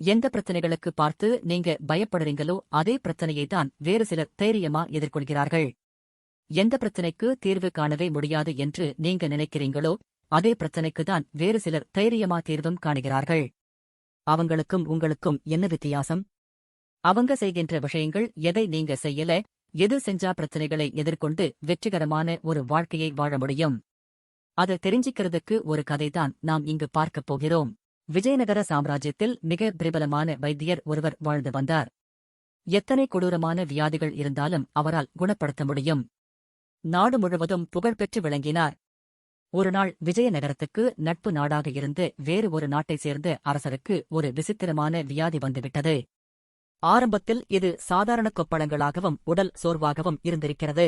எந்த பிரச்சனைகளுக்கு பார்த்து நீங்க பயப்படுறீங்களோ அதே பிரச்சனையை தான் வேறு சிலர் தைரியமா எதிர்கொள்கிறார்கள். எந்த பிரச்சனைக்கு தீர்வு காணவே முடியாது என்று நீங்க நினைக்கிறீங்களோ அதே பிரச்சனைக்கு தான் வேறு சிலர் தைரியமா தீர்வும் காணுகிறார்கள். அவங்களுக்கும் உங்களுக்கும் என்ன வித்தியாசம்? அவங்க செய்கின்ற விஷயங்கள் எதை நீங்க செய்யல எது செஞ்சா பிரச்சனைகளை எதிர்கொண்டு வெற்றிகரமான ஒரு வாழ்க்கையை வாழ முடியும்? அதை தெரிஞ்சிக்கிறதுக்கு ஒரு கதைதான் நாம் இங்கு பார்க்கப் போகிறோம். விஜயநகர சாம்ராஜ்யத்தில் மிக பிரபலமான வைத்தியர் ஒருவர் வாழ்ந்து வந்தார். எத்தனை கொடூரமான வியாதிகள் இருந்தாலும் அவரால் குணப்படுத்த முடியும். நாடு முழுவதும் புகழ்பெற்று விளங்கினார். ஒருநாள் விஜயநகரத்துக்கு நட்பு நாடாக இருந்து வேறு ஒரு நாட்டைச் சேர்ந்த அரசருக்கு ஒரு விசித்திரமான வியாதி வந்துவிட்டது. ஆரம்பத்தில் இது சாதாரண கொப்பளங்களாகவும் உடல் சோர்வாகவும் இருந்திருக்கிறது.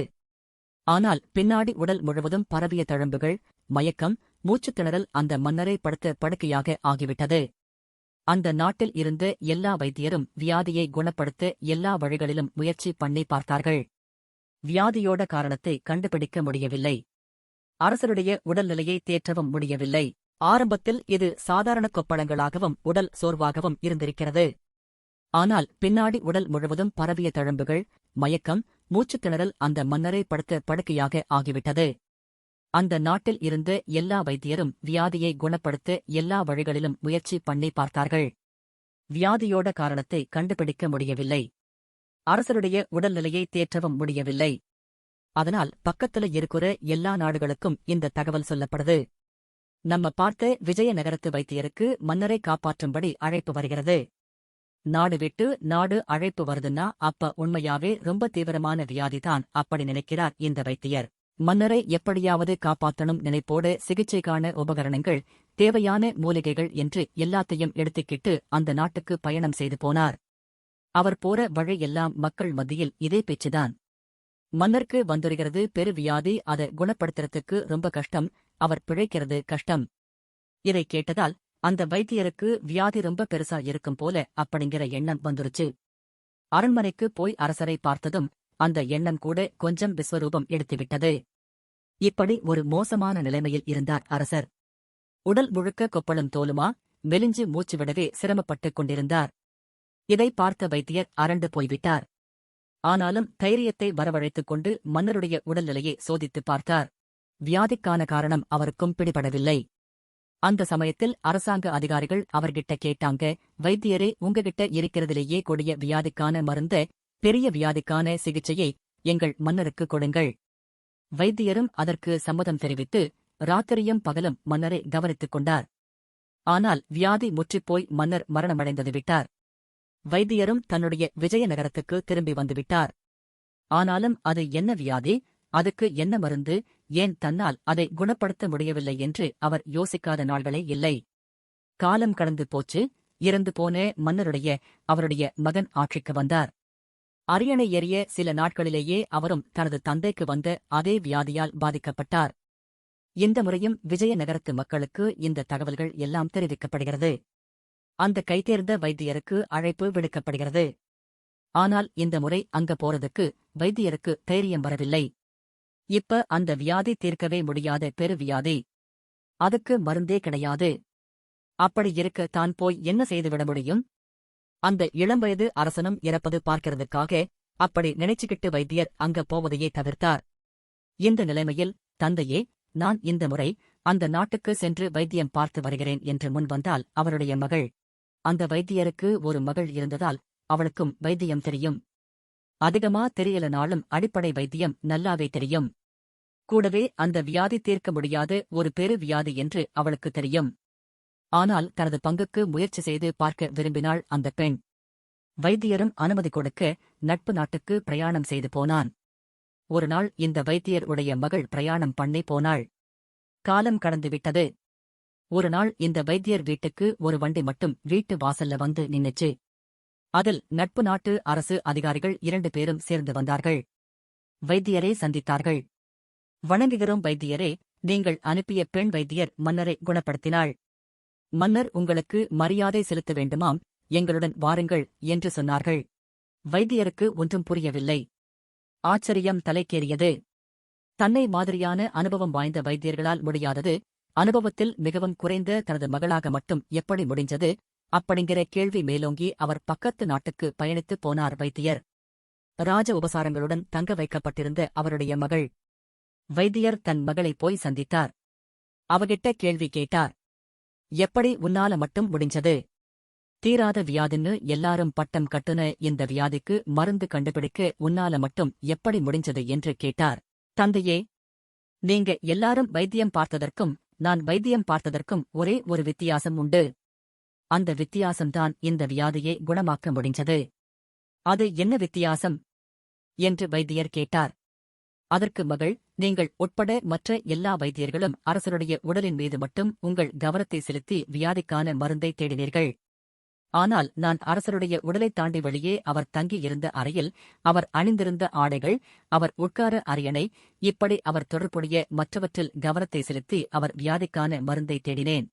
ஆனால் பின்னாடி உடல் முழுவதும் பரவிய தழும்புகள் மயக்கம் மூச்சுத் திணறல் அந்த மன்னரை படுத்த படுக்கையாக ஆகிவிட்டது. அந்த நாட்டில் இருந்த எல்லா வைத்தியரும் வியாதியை குணப்படுத்த எல்லா வழிகளிலும் முயற்சி பண்ணி பார்த்தார்கள். வியாதியோட காரணத்தை கண்டுபிடிக்க முடியவில்லை. அரசருடைய உடல்நிலையை தேற்றவும் முடியவில்லை. ஆரம்பத்தில் இது சாதாரண கொப்பளங்களாகவும் உடல் சோர்வாகவும் இருந்திருக்கிறது. ஆனால் பின்னாடி உடல் முழுவதும் பரவிய தழும்புகள் மயக்கம் மூச்சுத்திணறல் அந்த மன்னரை படுத்த படுக்கையாக ஆகிவிட்டது. அந்த நாட்டில் இருந்த எல்லா வைத்தியரும் வியாதியை குணப்படுத்த எல்லா வழிகளிலும் முயற்சி பண்ணி பார்த்தார்கள். வியாதியோட காரணத்தை கண்டுபிடிக்க முடியவில்லை. அரசருடைய உடல்நிலையை தேற்றவும் முடியவில்லை. அதனால் பக்கத்துல இருக்கிற எல்லா நாடுகளுக்கும் இந்த தகவல் சொல்லப்படுது. நம்ம பார்த்த விஜயநகரத்து வைத்தியருக்கு மன்னரை காப்பாற்றும்படி அழைப்பு வருகிறது. நாடு விட்டு நாடு அழைப்பு வருதுன்னா அப்ப உண்மையாவே ரொம்ப தீவிரமான வியாதிதான் அப்படி நினைக்கிறார் இந்த வைத்தியர். மன்னரை எப்படியாவது காப்பாத்தணும் நினைப்போட சிகிச்சைக்கான உபகரணங்கள் தேவையான மூலிகைகள் என்று எல்லாத்தையும் எடுத்துக்கிட்டு அந்த நாட்டுக்கு பயணம் செய்து போனார். அவர் போற வழி எல்லாம் மக்கள் மத்தியில் இதே பேச்சுதான். மன்னருக்கு வந்துருகிறது பெருவியாதி அதை குணப்படுத்துறதுக்கு ரொம்ப கஷ்டம் அவர் பிழைக்கிறது கஷ்டம். இதை கேட்டதால் அந்த வைத்தியருக்கு வியாதி ரொம்ப பெருசா இருக்கும் போல அப்படிங்கிற எண்ணம் வந்துருச்சு. அரண்மனைக்கு போய் அரசரை பார்த்ததும் அந்த எண்ணம் கூட கொஞ்சம் விஸ்வரூபம் எடுத்துவிட்டது. இப்படி ஒரு மோசமான நிலைமையில் இருந்தார் அரசர். உடல் முழுக்க கொப்பளம் தோலுமா மெலிஞ்சு மூச்சு விடவே சிரமப்பட்டுக் கொண்டிருந்தார். இதை பார்த்த வைத்தியர் அரண்டு போய்விட்டார். ஆனாலும் தைரியத்தை வரவழைத்துக் கொண்டு மன்னருடைய உடல்நிலையை சோதித்துப் பார்த்தார். வியாதிக்கான காரணம் அவருக்கும் பிடிபடவில்லை. அந்த சமயத்தில் அரசாங்க அதிகாரிகள் அவர்கிட்ட கேட்டாங்க வைத்தியரே உங்ககிட்ட இருக்கிறதிலேயே கொடிய வியாதிக்கான மருந்த பெரிய வியாதிக்கான சிகிச்சையை எங்கள் மன்னருக்கு கொடுங்கள். வைத்தியரும் அதற்கு சம்மதம் தெரிவித்து ராத்திரியும் பகலும் மன்னரை கவனித்துக் கொண்டார். ஆனால் வியாதி முற்றிப்போய் மன்னர் மரணமடைந்தது விட்டார். வைத்தியரும் தன்னுடைய விஜயநகரத்துக்கு திரும்பி வந்துவிட்டார் ஆனாலும் அது என்ன வியாதி? அதுக்கு என்ன மருந்து? ஏன் தன்னால் அதை குணப்படுத்த முடியவில்லை என்று அவர் யோசிக்காத நாள்களே இல்லை. காலம் கடந்து போச்சு. இறந்து போன மன்னருடைய அவருடைய மகன் ஆட்சிக்கு வந்தார். அரியணை ஏறிய சில நாட்களிலேயே அவரும் தனது தந்தைக்கு வந்த அதே வியாதியால் பாதிக்கப்பட்டார். இந்த முறையும் விஜயநகரத்து மக்களுக்கு இந்த தகவல்கள் எல்லாம் தெரிவிக்கப்படுகிறது. அந்த கைதேர்ந்த வைத்தியருக்கு அழைப்பு விடுக்கப்படுகிறது. ஆனால் இந்த முறை அங்க போறதுக்கு வைத்தியருக்கு தைரியம் வரவில்லை. இப்ப அந்த வியாதி தீர்க்கவே முடியாத பெருவியாதி அதுக்கு மருந்தே கிடையாது. அப்படி இருக்க தான் போய் என்ன செய்துவிட முடியும்? அந்த இளம்வயது அரசனும் இறப்பது பார்க்கிறதுக்காக அப்படி நினைச்சுக்கிட்டு வைத்தியர் அங்க போவதையே தவிர்த்தார். இந்த நிலைமையில் தந்தையே நான் இந்த முறை அந்த நாட்டுக்கு சென்று வைத்தியம் பார்த்து வருகிறேன் என்று முன்வந்தால் அவருடைய மகள். அந்த வைத்தியருக்கு ஒரு மகள் இருந்ததால் அவளுக்கும் வைத்தியம் தெரியும். அதிகமா தெரியலனாலும் அடிப்படை வைத்தியம் நல்லாவே தெரியும். கூடவே அந்த வியாதி தீர்க்க முடியாத ஒரு பெரு வியாதி என்று அவளுக்கு தெரியும். ஆனால் தனது பங்குக்கு முயற்சி செய்து பார்க்க விரும்பினாள் அந்த பெண். வைத்தியரும் அனுமதி கொடுக்க நட்பு நாட்டுக்கு பிரயாணம் செய்து போனான். ஒரு நாள் இந்த வைத்தியர் உடைய மகள் பிரயாணம் பண்ணி போனாள். காலம் கடந்துவிட்டது ஒரு நாள் இந்த வைத்தியர் வீட்டுக்கு ஒரு வண்டி மட்டும் வீட்டு வாசல்ல வந்து நின்னுச்சு. அதில் நட்பு நாட்டு அரசு அதிகாரிகள் இரண்டு பேரும் சேர்ந்து வந்தார்கள். வைத்தியரை சந்தித்தார்கள். வணங்குகிறோம் வைத்தியரே நீங்கள் அனுப்பிய பெண் வைத்தியர் மன்னரை குணப்படுத்தினாள். மன்னர் உங்களுக்கு மரியாதை செலுத்த வேண்டுமாம் எங்களுடன் வாருங்கள் என்று சொன்னார்கள். வைத்தியருக்கு ஒன்றும் புரியவில்லை. ஆச்சரியம் தலைக்கேறியது. தன்னை மாதிரியான அனுபவம் வாய்ந்த வைத்தியர்களால் முடியாதது அனுபவத்தில் மிகவும் குறைந்த தனது மகளாக மட்டும் எப்படி முடிஞ்சது அப்படிங்கிற கேள்வி மேலோங்கி அவர் பக்கத்து நாட்டுக்கு பயணித்துப் போனார் வைத்தியர். ராஜ உபசாரங்களுடன் தங்க வைக்கப்பட்டிருந்த அவருடைய மகள். வைத்தியர் தன் மகளை போய் சந்தித்தார். அவகிட்ட கேள்வி கேட்டார். எப்படி உன்னால மட்டும் முடிஞ்சது? தீராத வியாதின்னு எல்லாரும் பட்டம் கட்டுன இந்த வியாதிக்கு மருந்து கண்டுபிடிக்க உன்னால மட்டும் எப்படி முடிஞ்சது? என்று கேட்டார். தந்தையே நீங்க எல்லாரும் வைத்தியம் பார்த்ததற்கும் நான் வைத்தியம் பார்த்ததற்கும் ஒரே ஒரு வித்தியாசம் உண்டு. அந்த வித்தியாசம்தான் இந்த வியாதியை குணமாக்க முடிஞ்சது. அது என்ன வித்தியாசம்? என்று வைத்தியர் கேட்டார். அதற்கு மகள் நீங்கள் உட்பட மற்ற எல்லா வைத்தியர்களும் அரசருடைய உடலின் மீது மட்டும் உங்கள் கவனத்தை செலுத்தி வியாதிக்கான மருந்தை தேடினீர்கள். ஆனால் நான் அரசருடைய உடலைத் தாண்டி வெளியே அவர் தங்கியிருந்த அறையில் அவர் அணிந்திருந்த ஆடைகள் அவர் உட்கார அரியணை இப்படி அவர் தொடர்புடைய மற்றவற்றில் கவனத்தை செலுத்தி அவர் வியாதிக்கான மருந்தை தேடினேன்.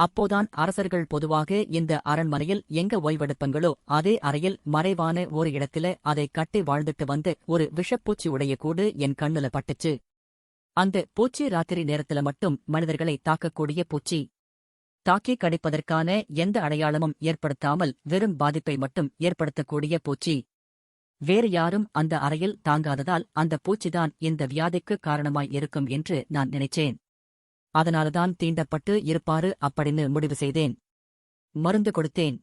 அப்போதான் அரசர்கள் பொதுவாக இந்த அரண்மனையில் எங்க ஓய்வெடுப்பங்களோ அதே அறையில் மறைவான ஒரு இடத்துல அதை கட்டி வாழ்ந்துட்டு வந்து ஒரு விஷப்பூச்சி உடைய கூடு என் கண்ணுல பட்டுச்சு. அந்த பூச்சி ராத்திரி நேரத்துல மட்டும் மனிதர்களை தாக்கக்கூடிய பூச்சி. தாக்கி கடிப்பதற்கான எந்த அடையாளமும் ஏற்படுத்தாமல் வெறும் பாதிப்பை மட்டும் ஏற்படுத்தக்கூடிய பூச்சி. வேறு யாரும் அந்த அறையில் தாங்காததால் அந்த பூச்சிதான் இந்த வியாதிக்கு காரணமாய் இருக்கும் என்று நான் நினைச்சேன். அதனால்தான் தீண்டப்பட்டு இருப்பாரு அப்படின்னு முடிவு செய்தேன். மருந்து கொடுத்தேன்.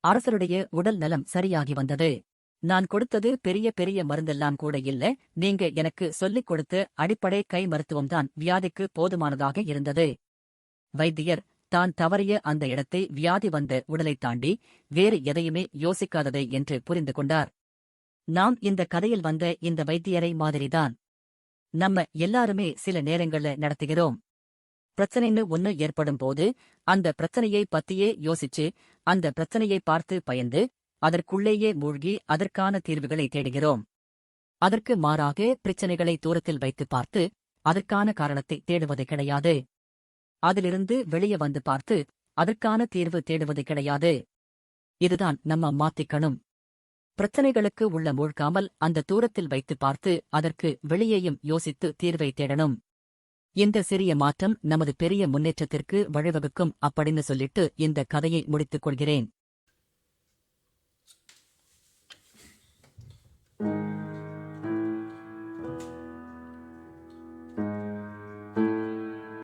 அரசருடைய உடல் நலம் சரியாகி வந்தது. நான் கொடுத்தது பெரிய பெரிய மருந்தெல்லாம் கூட இல்ல. நீங்க எனக்கு சொல்லிக் கொடுத்த அடிப்படை கை மருத்துவம்தான் வியாதிக்கு போதுமானதாக இருந்தது. வைத்தியர் தான் தவறிய அந்த இடத்தை வியாதி வந்த உடலைத் தாண்டி வேறு எதையுமே யோசிக்காததை என்று புரிந்து கொண்டார். நாம் இந்த கதையில் வந்த இந்த வைத்தியரை மாதிரிதான். நம்ம எல்லாருமே சில நேரங்கள்ல நடத்துகிறோம். பிரச்சனைன்னு ஒன்னு ஏற்படும் போது அந்த பிரச்சனையை பத்தியே யோசிச்சு அந்த பிரச்சனையை பார்த்து பயந்து அதற்குள்ளேயே மூழ்கி அதற்கான தீர்வுகளை தேடுகிறோம். அதற்கு மாறாக பிரச்சனைகளை தூரத்தில் வைத்து பார்த்து அதற்கான காரணத்தை தேடுவது கிடையாது. அதிலிருந்து வெளியே வந்து பார்த்து அதற்கான தீர்வு தேடுவது கிடையாது. இதுதான் நம்ம மாத்திக்கணும். பிரச்சனைகளுக்கு உள்ள மூழ்காமல் அந்த தூரத்தில் வைத்து பார்த்து அதற்கு வெளியேயும் யோசித்து தீர்வை தேடணும். இந்த சிறிய மாற்றம் நமது பெரிய முன்னேற்றத்திற்கு வழிவகுக்கும் அப்படின்னு சொல்லிட்டு இந்த கதையை முடித்துக் கொள்கிறேன்.